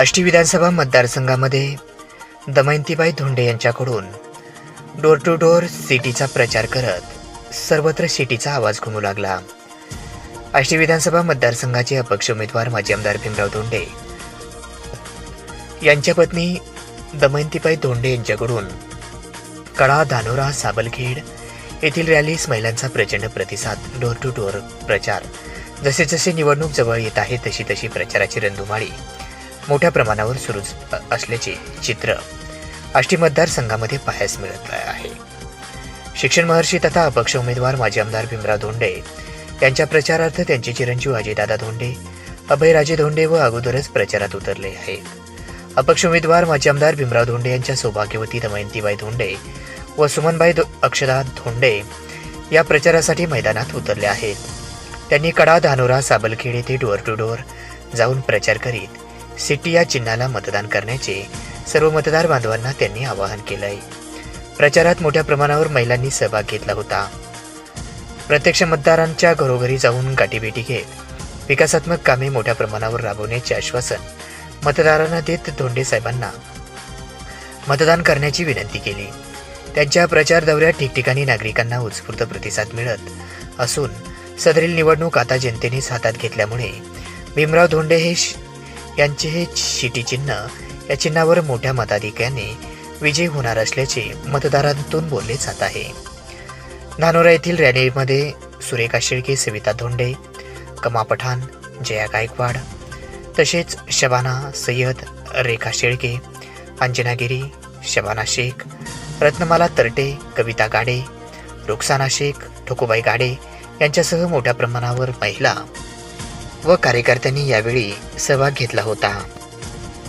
आष्टी विधानसभा मतदारसंघामध्ये दमयंतीबाई धोंडे यांच्याकडून door to door सिटीचा प्रचार करत सर्वत्र सिटीचा आवाज घुमू लागला. आष्टी विधानसभा मतदारसंघाचे अपक्ष उमेदवार माजी आमदार भीमराव धोंडे यांच्या पत्नी दमयंतीबाई धोंडे यांच्याकडून कडा धानोरा साबलखेड येथील रॅलीस महिलांचा प्रचंड प्रतिसाद डोर टू डोर प्रचार. जसे जसे निवडणूक जवळ येत आहे तशी तशी प्रचाराची रंधुमाळी मोठ्या प्रमाणावर सुरू असल्याचे चित्र आष्टी मतदारसंघामध्ये पाहायस मिळत आहे. शिक्षण महर्षी तथा अपक्ष उमेदवार माजी आमदार भीमराव धोंडे यांच्या प्रचारार्थ त्यांचे चिरंजीव अजयदादा धोंडे अभयराजे धोंडे व अगोदरच प्रचारात उतरले आहेत. अपक्ष उमेदवार माजी आमदार भीमराव धोंडे यांच्या सौभाग्यवती दमयंतीबाई धोंडे व सुमनबाई अक्षदा धोंडे या प्रचारासाठी मैदानात उतरले आहेत. त्यांनी कडा धानोरा साबलखेड येथे डोअर टू डोअर जाऊन प्रचार करीत सिटी या चिन्हाला मतदान करण्याचे सर्व मतदार बांधवांना त्यांनी आवाहन केलंय. प्रचारात मोठ्या प्रमाणावर महिलांनी सहभाग घेतला होता. प्रत्यक्ष मतदारांच्या घरोघरी जाऊन गाठीभेटी घेत विकासात्मक कामे मोठ्या प्रमाणावर राबवण्याचे आश्वासन मतदारांना देत धोंडे साहेबांना मतदान करण्याची विनंती केली. त्यांच्या प्रचार दौऱ्यात ठिकठिकाणी नागरिकांना उत्स्फूर्त प्रतिसाद मिळत असून सदरील निवडणूक आता जनतेनेच हातात घेतल्यामुळे भीमराव धोंडे हे यांचे हे शिटीचिन्ह या चिन्हावर मोठ्या मताधिक्याने विजयी होणार असल्याचे मतदारांतून बोलले जात आहे. धानोरा येथील रॅलीमध्ये सुरेखा शेळके सविता धोंडे कमा पठाण जया गायकवाड तसेच शबाना सय्यद रेखा शेळके अंजनागिरी शबाना शेख रत्नमाला तरटे कविता गाडे रुखसाना शेख ठोकूबाई गाडे यांच्यासह मोठ्या प्रमाणावर महिला व कार्यकर्त्यांनी यावेळी सहभाग घेतला होता.